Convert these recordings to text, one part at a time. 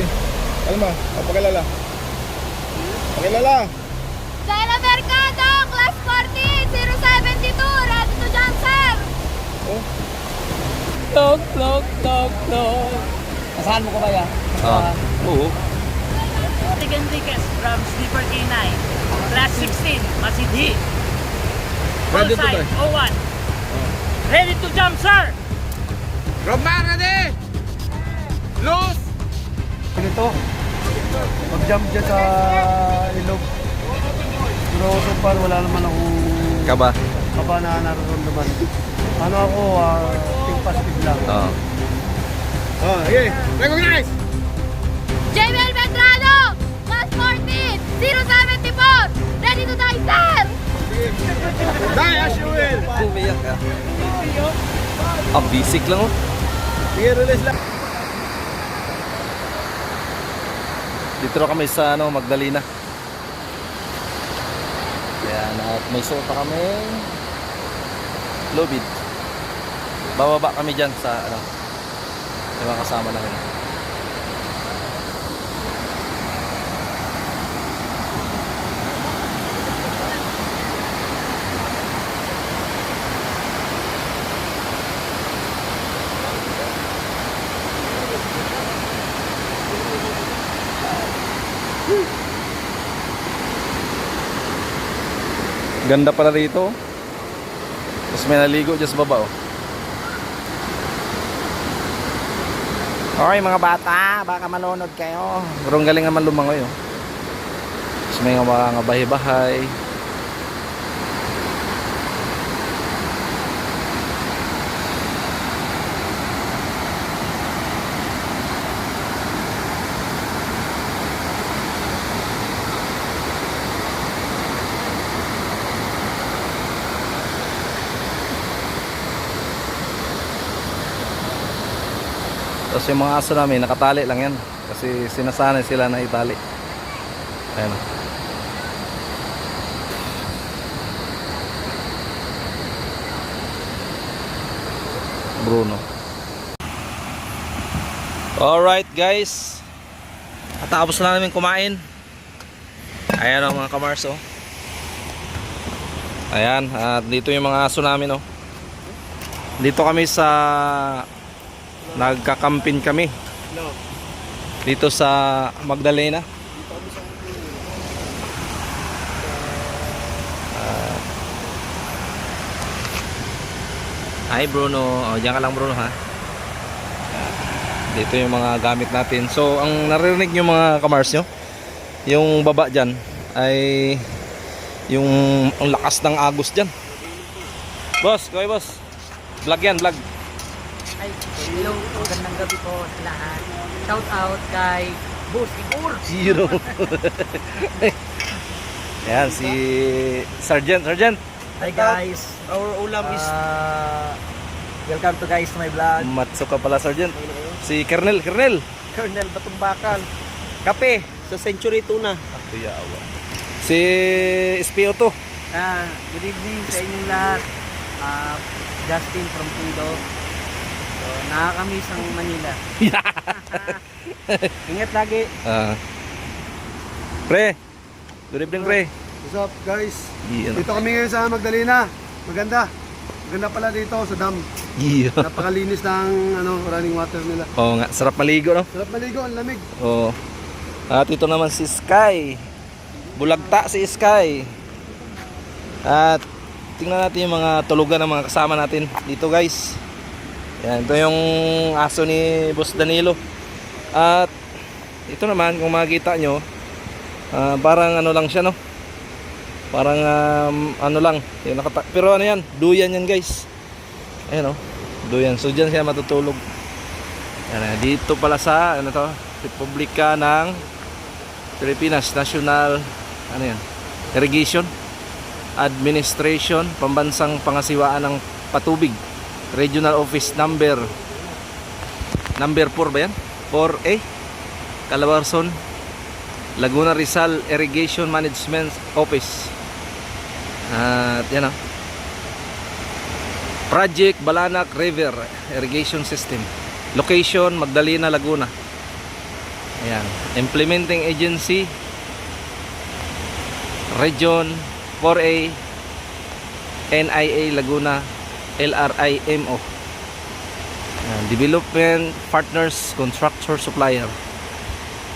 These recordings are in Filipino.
sige. Kalma, o pakilala. Pakilala. Mercado, Class 40, 072, ready to jump, sir! Oh, Tok, tok, tok, tok. Asahan mo ko ba yan? Ah, oo. Tig Enriquez from Sleeper K9. Class 16, Masidhi. Ready to side, 01. Ready to jump, sir! Roman, ready! Loose! Ganito, mag-jump dyan sa ilog. Pero so far, wala naman akong Kaba. kaba na nararamdaman. Ano ako, uh, think positive lang. Oo. Oh, okay. Recognize! JBL Medrano, Class 40, 074, ready to die, sir! Die as you will! Umiyak ka. Ah, basic lang oh. Sige, release lang. Dito na kami sa ano, Magdalena. Yan, at may suot pa kami lobid. Bababa kami dyan sa ano, yung mga kasama namin. Ganda pala rito. Tapos may naligo dyan sa baba oh. Okay mga bata, baka manonood kayo. Pero galing naman lumangoy oh. Tapos may mga bahay-bahay. Tapos yung mga aso namin, nakatali lang yan. Kasi sinasanay sila na itali. Ayan. oh. Bruno. Alright guys. Natapos na namin kumain. Ayan o mga kamars oh. Ayan, at dito yung mga aso namin oh. Dito kami sa nagkakampin kami. Dito sa Magdalena. Ah. Hi Bruno, oh, diyan ka lang Bruno ha? Dito yung mga gamit natin. So ang naririnig nyo mga kamars nyo yung baba dyan ay yung ang lakas ng agos dyan. Boss, kaway boss. Vlog yan, vlog Ay, hello. Magandang gabi po sa lahat. Shout out kay Boss Igor. Zero. Ayan, si Sergeant. Sergeant. Hi guys, Our ulam uh, welcome to guys to my vlog. Matso ka pala, Sergeant. Si Kernel. Kernel. Colonel Batumbakan. Kape sa Century Tuna. Ako yawa. Si SPO2. Ah, good evening sa inyong lahat. Ah, Justin from Pundo. So, nakakamiss ang Manila. Ingat lagi. Ah. pre. Good evening, pre. What's up guys? Iyan. Dito kami ngayon sa Magdalena. Maganda. Maganda pala dito sa dam. Iyan. Napakalinis ng ano, running water nila. Oo nga, sarap maligo, no? Sarap maligo, ang lamig. Oo. At ito naman si Sky. Bulagta si Sky. At tingnan natin yung mga tulugan ng mga kasama natin dito guys. Yan, ito yung aso ni Boss Danilo. At ito naman kung makikita nyo, ah, parang ano lang siya no. Parang um, ano lang, pero ano yan, duyan yan guys. Ayan oh, duyan. So dyan siya matutulog. Yan, ah, dito pala sa ano to, Republika ng Pilipinas National ano yan, Irrigation Administration Pambansang Pangasiwaan ng Patubig Regional Office number number 4 ba yan? 4A Calabarzon Laguna Rizal Irrigation Management Office. At yan ah. Project Balanak River Irrigation System. Location Magdalena Laguna. Ayan. Implementing Agency Region 4A NIA Laguna LRIMO Ayan. Development Partners Constructor Supplier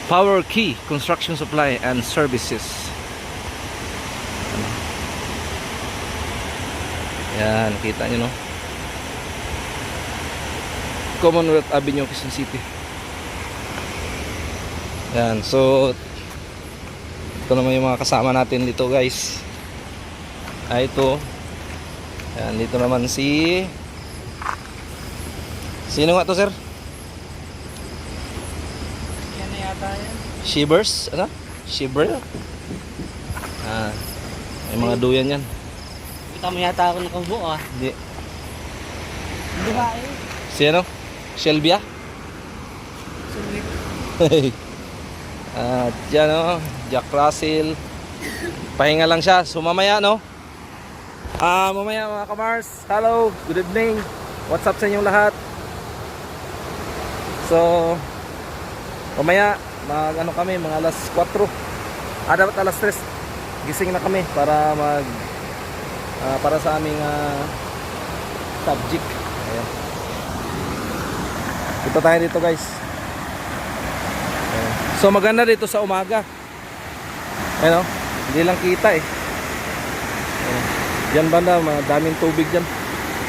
Power Key Construction Supply and Services. Yan, kita nyo no? Commonwealth Avenue, Quezon City. Yan, so ito naman yung mga kasama natin dito guys. Ay ito yan dito naman si sino nga to sir? Yan na yata yan. Shivers? ano? Shiver? ah may mga duyan yan Kita mo yata ako nakaubo ah. hindi Di ba eh? si ano? Shelbia? At yan o, Jack Russell. Pahinga lang siya. So mamaya no? Ah, mamaya mga kamars. Hello, good evening. What's up sa inyong lahat? So, mamaya mag ano kami, mga alas 4. Ah, dapat alas 3. Gising na kami para mag ah, para sa aming ah, subject. Ayan. Ito tayo dito guys. Ayan. So maganda dito sa umaga. Ano? Hindi lang kita eh. Diyan banda, madaming tubig dyan.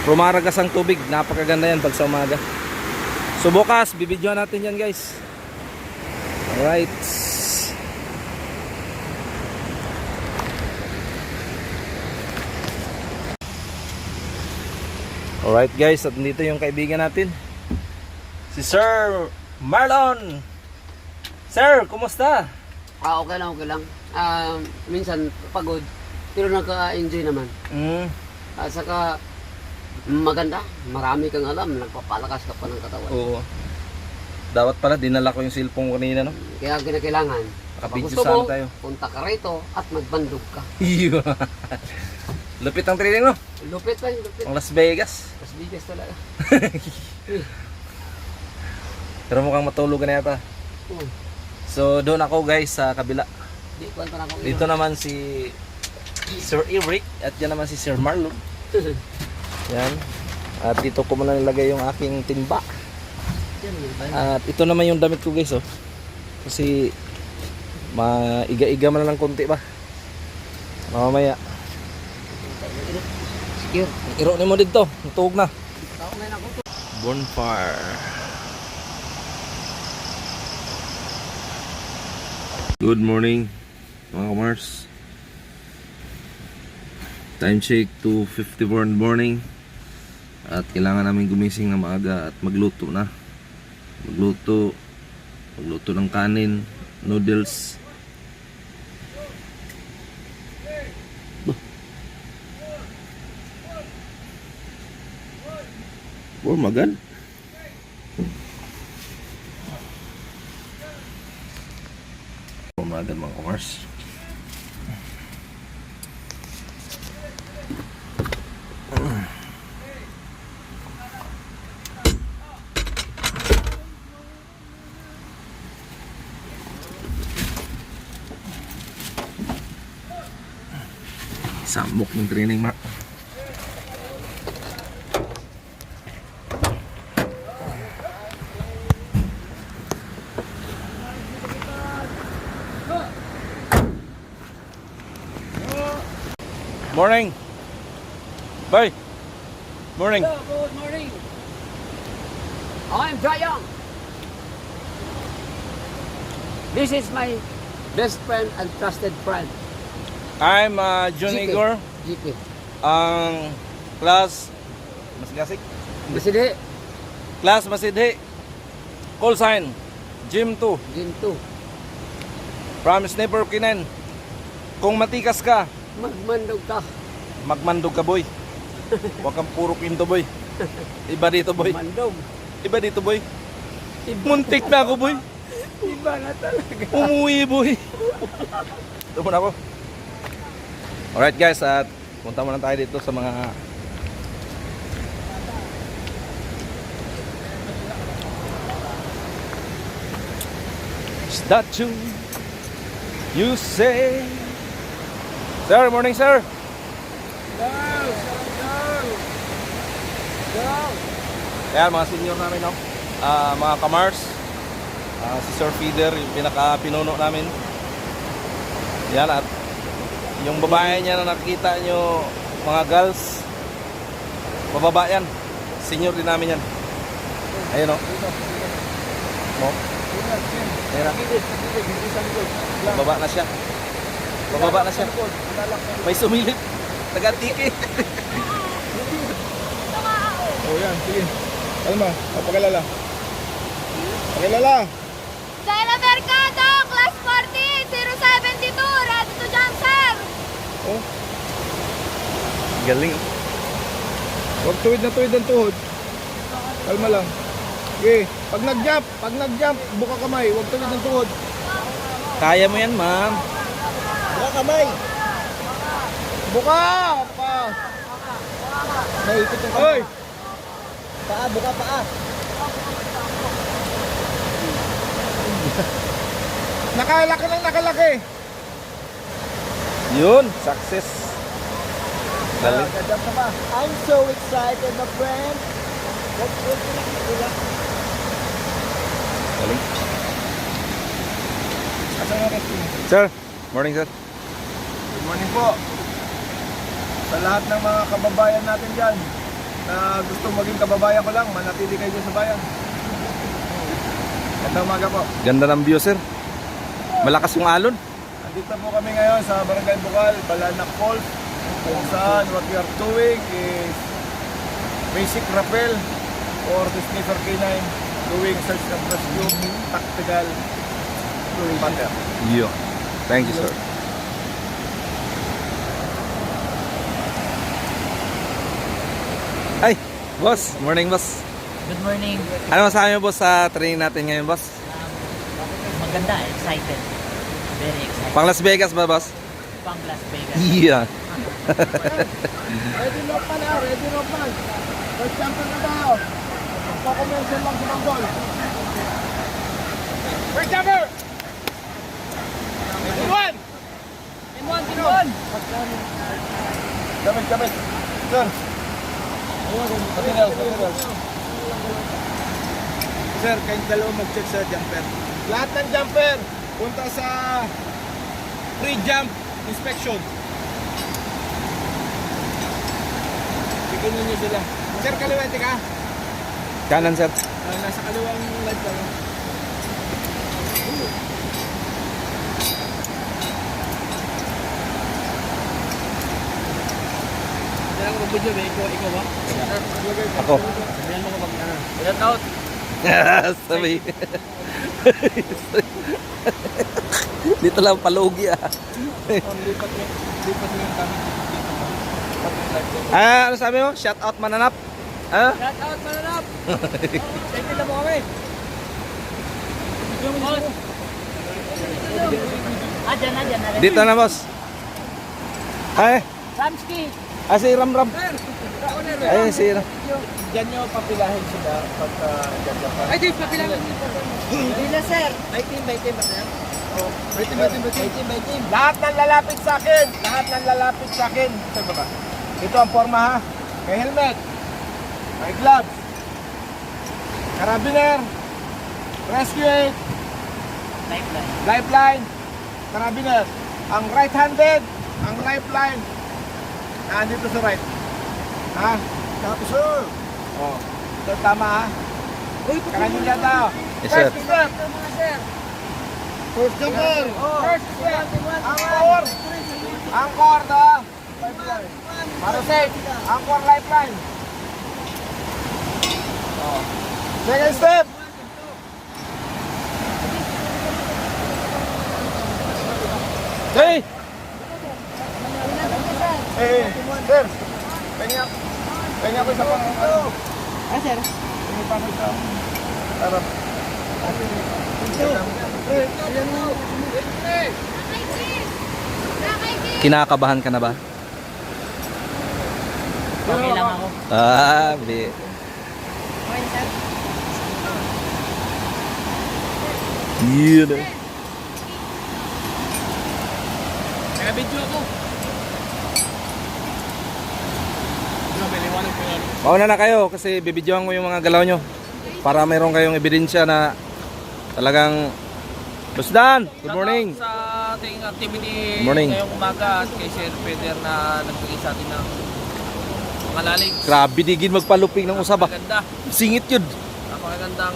Rumaragas ang tubig. Napakaganda yan pag sa umaga. So bukas, bibidyoan natin yan guys. Alright. Alright guys, at dito yung kaibigan natin. Si Sir Marlon. Sir, kumusta? Ah, okay lang, okay lang. Ah, minsan pagod, pero naka-enjoy naman. Mm. At saka maganda, marami kang alam, nagpapalakas ka pa ng katawan. Oo. Dapat pala dinala ko yung cellphone ko kanina, no? Kaya kinakailangan, gusto sana mo, tayo. punta ka rito at magbandog ka. Iyo. Lupit ang training, no? Lupit pa, lupit. Ang Las Vegas. Mas bigas talaga. Pero mukhang matulog na yata. Oo. So, doon ako guys sa kabila. Di pa akong Dito naman si Sir Eric at yan naman si Sir Marlon. Yan. At dito ko muna nilagay yung aking timba. At ito naman yung damit ko guys oh. Kasi maiga-iga man lang konti ba. Mamaya. Secure. Iro ni mo dito. Tuog na. Bonfire. Good morning mga kamars. Time check 2.54 in the morning. At kailangan namin gumising na maaga at magluto na. Magluto. Magluto ng kanin, noodles. Bah. Oh, magad. Umaga mga kumars. Sambok ng training mak. Morning. Bye. Morning. Good morning. I'm Jayong. This is my best friend and trusted friend. I'm uh, John GK. Igor, GK. ang class Mas gasik? Masidi, Class Masidhi. Call sign Gym 2 Gym 2. from Sniper Kinen. Kung matikas ka, Magmandog ka. magmandog ka boy. Huwag kang puro pinto boy. Iba dito boy. Mandog. Iba dito boy. Muntik na ako boy. Iba na talaga. Umuwi boy. Muna ako. Alright guys, at punta muna tayo dito sa mga that you? Say. Sir, morning, sir. Ayan, mga senior namin, no? Ah, mga kamars. Ah, si Sir Feeder, yung pinaka-pinuno namin. Yan, at yung babae niya na nakikita nyo, mga girls, bababa yan. Senior din namin yan. Ayun, no? No? Ayan, na. Bababa na siya. Bababa na siya. May sumilip. Taga-tiki. Oh, yan. Sige. Kalma. Papagalala. Pakilala. Stella Mercado, Class 40, 072, ready to jump, sir! Galing. Huwag tuwid na tuwid ang tuhod. Kalma lang. Okay. Pag nag-jump, pag nag-jump, buka kamay. Huwag tuwid ang tuhod. Kaya mo yan, ma'am. Buka kamay. Buka! Pa! Naipit yung kamay. Paa, buka paa. nakalaki ng nakalaki. Yun, success. Galing. Ba? I'm so excited, my friend. Galing. Asan ang rescue? Sir, morning, sir. Good morning po. Sa lahat ng mga kababayan natin dyan na gusto maging kababayan ko lang, manatili kayo dyan sa bayan. Gandang umaga po. Ganda ng view, sir. Malakas yung alon. Andito po kami ngayon sa Barangay Bukal, Balanak Falls, kung saan what we are doing is basic rappel for the sniffer K9 doing search and rescue tactical pattern. Yeah. Thank you, sir. Ay, boss. Morning, boss. Good morning. Ano masabi mo, boss, sa training natin ngayon, boss? Maganda, excited. Very excited. Pang Las Vegas ba, boss? Pang Las Vegas. Yeah. Ready lock pa na, ready lock pa. First jumper na daw. Pagko-commercial lang sa Manggol. First jumper! In one! In one, in one! Kapit, kapit. Sir. Materials, materials. Sir, kayong dalawa mag-check sa jumper. Lahat ng jumper, punta sa pre-jump inspection. Tignan niyo sila. Sir, kaliwete ka? Kanan, sir. Ah, nasa kaliwang light ka. Kailangan ko video, eh. Ikaw, ikaw ba? Ako. Sabihan mo ko pag ano. Shout out. Sabi. Dito lang palugi ah. Lipat niyo. Lipat yung kami. Ah, ano sabi mo? Shout out mananap. Ah? Shout out, mananap. Check nila mo kami. Na, dyan na. Dito na, boss. Ay, Ramski. ah, si Ram Ram. Ay, si Ram. Diyan nyo papilahin sila pagka dyan ka pa. Ay, di, papilangan. Hindi na, sir. By team, by team. Oh, By team, by team, by team. by team. Lahat ng lalapit sa akin. Lahat ng lalapit sa akin. Sa baba. Ito ang forma ha. May helmet. May gloves. Carabiner. Rescue aid. Lifeline. Lifeline. Carabiner. Ang right-handed. Ang lifeline. Nandito sa right. Ha? Tapos sir. Oh. Ito tama ha. Uy, kakanin yata. Yes, sir. First step. First jumper. First step. Anchor. Anchor to. Para safe. Anchor lifeline. Oh. Second step. Hey! Eh, sir. Pengi ako. Pengi ako isa pang ano. Ah, sir. Pengi pa ako isa. Kinakabahan ka na ba? Okay lang ako. Ah, bili. Yun. Nagabidyo ako. Ano, Mauna na kayo kasi bibidyoan ko yung mga galaw nyo para mayroon kayong ebidensya na talagang Boss Dan, good morning. Sa ating activity Good morning. ngayong umaga at kay Sir Peter na nagbigay sa atin ng mga lalig. Grabe digin magpaluping ng usaba. Maganda. Singit yun. Napakagandang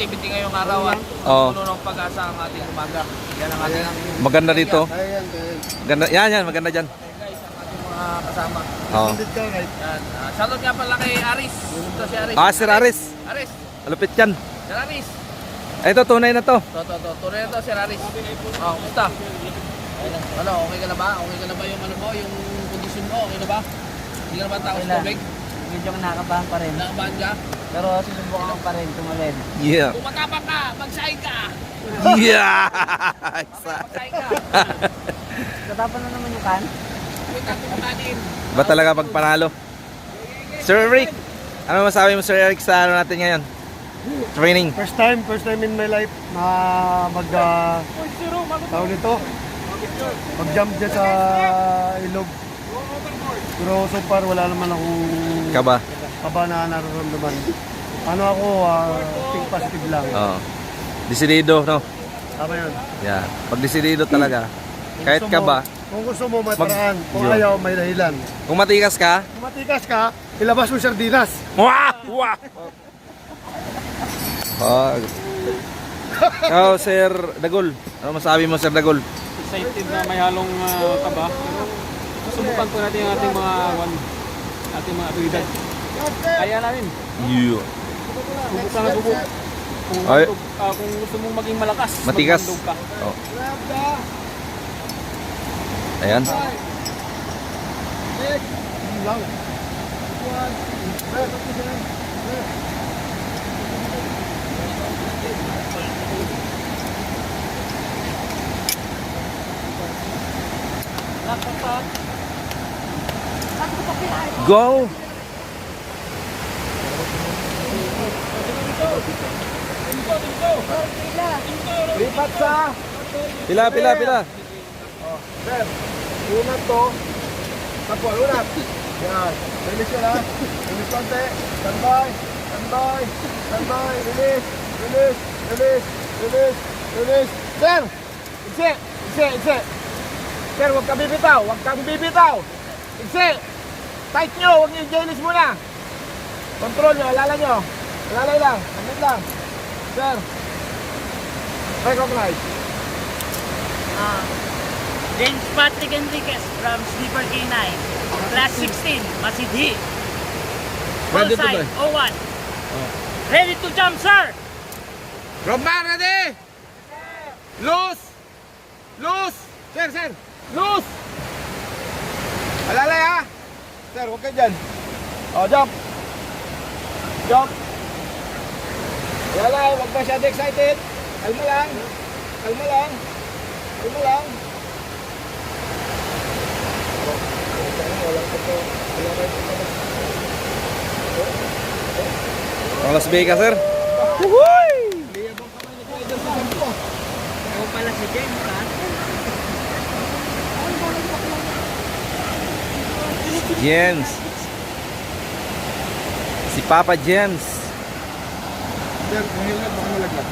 activity ngayong araw at Oo. puno ng pag-asa ang ating umaga. Yan ang ating Maganda dito. Kaya yan, yan. Ganda, yan, yan, maganda dyan. guys, ang ating mga kasama. Right? Yan. Uh, shoutout nga pala kay Aris. Ito si Aris. Ah, Sir Aris. Aris. Malupit yan. Sir Aris. Ito, tunay na to. To, to, to. Tunay na to, Sir Aris. Oh, kumusta? Ano, okay ka na ba? Okay ka na ba yung ano mo, yung kondisyon mo? Okay na ba? Hindi ka na ba tao sa tubig? Medyo nakabahan pa rin. Nakabahan ka? Pero sinubukan ko pa rin tumawid. Yeah. Kung matapang ka, magsahin ka! Yeah! Magsahin ka! Katapan na naman yung kan. Tatin Ba talaga pag panalo? Sir Eric, ano masabi mo Sir Eric sa ano natin ngayon? Training. First time, first time in my life na mag uh, tawag nito mag-jump dyan sa ilog. Pero so far wala naman akong Ka ba? kaba na nararamdaman. Ano ako, uh, think positive lang. Oo. Desidido, no? Tama yun. Yeah. Pag desidido talaga. Kahit Gusto ka mo- ba, Kung gusto mo, may Mag- paraan. Kung Yun. ayaw, may dahilan. kung matikas ka, Kung matikas ka, ilabas mo sardinas. Wah! Wah! Oh. Ikaw, Sir Dagol. Ano masabi mo, Sir Dagol? Excited na may halong uh, kaba. Pero susubukan po natin ang ating mga one, ating mga abilidad. Kaya namin. Yeah. Subukan na subuk. Kung, Ay. ah, kung gusto mong maging malakas, Matigas. ka. Oh. Ayan. Go! Lipat sa Pila, pila, pila. Sir, unat to. Tapos, unat. Yan. Release yun ha. Release konti. Standby. Standby. Standby. Release. Release. Release. Release. Release. Sir! Iksi! Iksi! Iksi! Sir, huwag kang bibitaw. Huwag kang bibitaw. Iksi! Tight nyo. Huwag nyo i-jailish muna. Control nyo. Alala nyo. Alalay lang. Amit lang. Sir. Recognize. James Patrick Enriquez from Sleeper K9. Class 16, Masidhi. Ready to side, 01. Ready to jump, sir! Roman, ready? Loose! Loose! Sir, sir! Loose! Alalay ha! Sir, huwag kayo dyan. O, jump! Jump! Alalay, huwag masyado excited. Kalma lang. Kalma lang. Kalma lang. Ang Las Vegas, Sir. Ako pala si James, ha? Jens. Si Papa Jens. Sir, baka malaglag.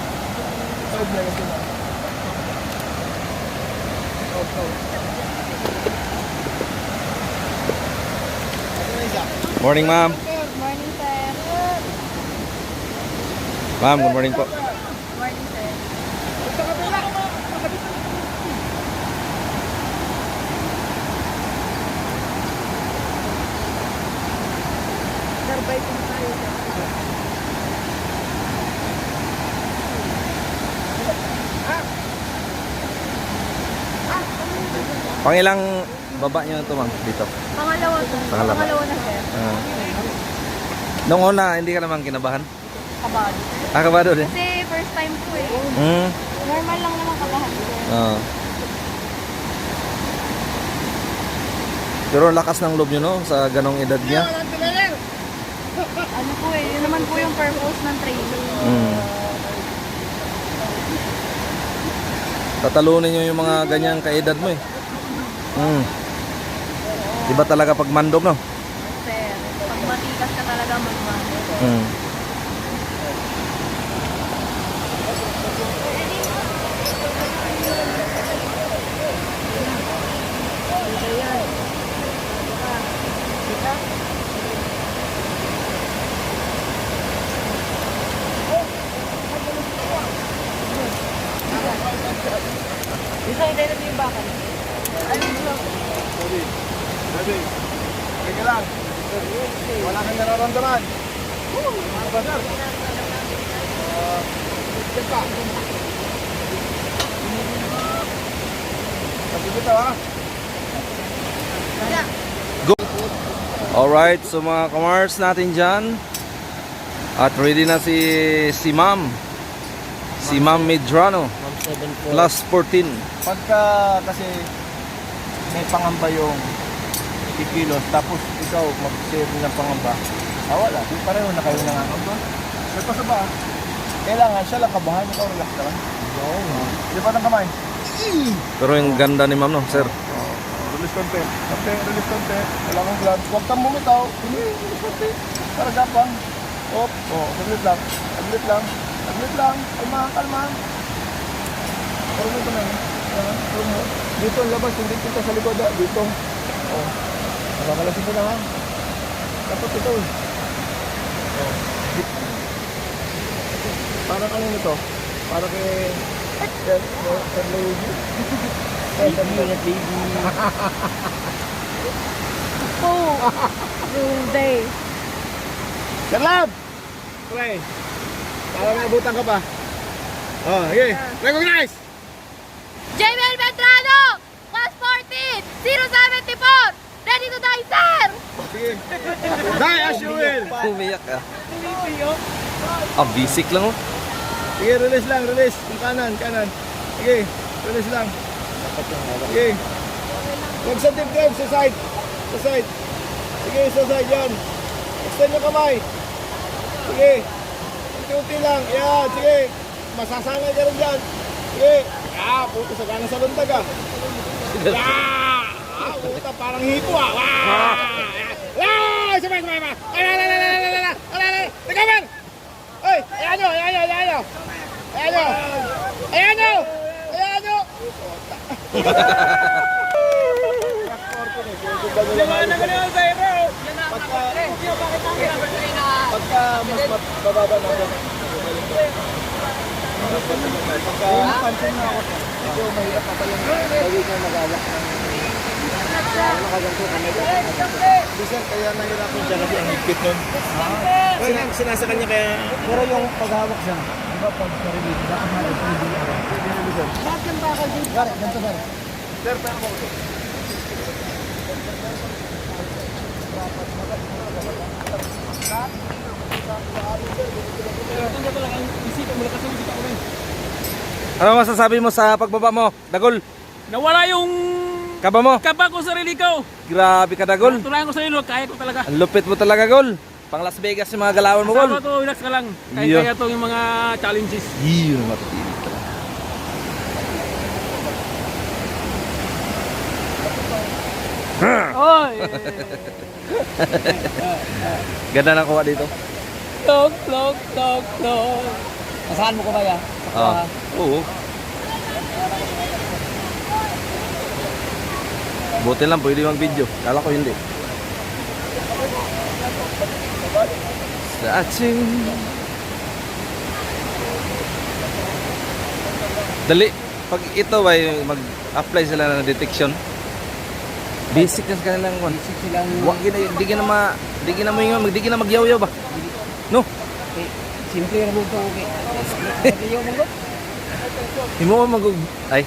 Na lang sound. Morning, ma'am. Good morning, sir. Ma'am, good morning po. Pangilang baba niyo ito, ma'am, dito. Pangalawa, sir. Pangalawa. Pangalawa na, sir. Ah. Nung una, hindi ka naman kinabahan? Kabado. Ah, kabado din. Kasi first time ko eh. Hmm. Normal lang naman kabahan, sir. Ah. Pero lakas ng loob nyo, no? Sa ganong edad niya. Ano po eh, yun naman po yung purpose ng training. Hmm. Tatalunin nyo yung mga ganyang kaedad mo eh. Mm. Iba talaga pag mandog, no? Sir, pag matikas ka talaga magmano. Mm. Wala kang nararamdaman. Ano ba, sir? Ah, check ka. To, ha? Alright, so mga kamars natin dyan. At ready na si si Ma'am. Si Ma'am Medrano. Plus 14. Pagka kasi may pangamba yung kikilos, tapos ikaw mag-share ng pangamba, ah wala, di pareho na kayo nangangamba. May pasaba, kailangan siya lang kabahan, ikaw relax ka lang. Di ba ng kamay? Pero yung ganda ni Ma'am, no, sir. Release konti. Konti, release konti. Wala kang gloves. Huwag kang bumitaw. Hindi, release konti. Para gapang. Op. Oh, saglit lang. Saglit lang. Saglit lang. Kalma, kalma. Puro mo ito na. Ayan. Dito ang labas, hindi dito sa likod. ah. Dito. Oh. Nakakalasin mo na ha. Dapat ito eh. Oh. Para kanino to? Para kay... Sir, Sir, Sir Luigi. Oh, day. Sir Lab! Pre, para maabutan ka pa. Oh, okay. Recognize! Jamel Medrano, class 14, 074, ready to die, sir! Sige. Die as you will. Umiyak ka. Ah, basic lang, oh. Sige, release lang, release. Yung kanan, kanan. Sige, release lang. Sige. Huwag sa dibdib, sa side. Sa side. Sige, sa side yan. Extend yung kamay. Sige. Unti-unti lang. Yan, sige. Masasanay ka rin dyan. Sige. Ah, puto sa kanan sa lundag ah. Ah! Ah, puta, parang hipo ah. Wow! Wow! Sabay, sabay, sabay. Ala, ala, ala, ala, ala, ala, ala. Teka, man! Oy, ayan nyo, ayan nyo, ayan nyo. Ayan nyo. Ayan nyo. Ayan nyo. Pagka mas mababa na ako, pagka pansin na ako, medyo mahirap na pa yung gawin na magalak ng nakaganto kami. Hindi sir, kaya nahirapan siya kasi ang higpit nun. Sinas sinasakal niya kaya... Pero yung paghawak siya, di ba pag sarili, baka na. Pwede na rin sir. Bakit yung bakal dito? Gari, ganito sir. Sir, pero mo ito. Ano masasabi mo sa pagbaba mo? Dagol, Nawala yung kaba mo. kaba ko sa sarili ko. Grabe ka, Dagol. Tunayan ko sa sarili ko, kaya ko talaga. Ang lupit mo talaga, Gol. Pang Las Vegas yung mga galawan mo, Gol. to, relax ka lang. Kaya Yeah. kaya to yung mga challenges. Yun, matitili ka. Oy! Ganda na kuha dito. Tok, tok, tok, tok. Asahan mo ko ba ya? Ah, oo. Buti lang, pwede mag-video. Kala ko hindi. Sa ating... Dali. Pag ito yung mag-apply sila ng detection, basic na sa kanilang kwan. Basic silang... Wag gina, di gina ma, di gina mo yung, di gina magyaw-yaw ba? No. Eh, Simple okay. Simple yung ruto. Hindi mo mag ay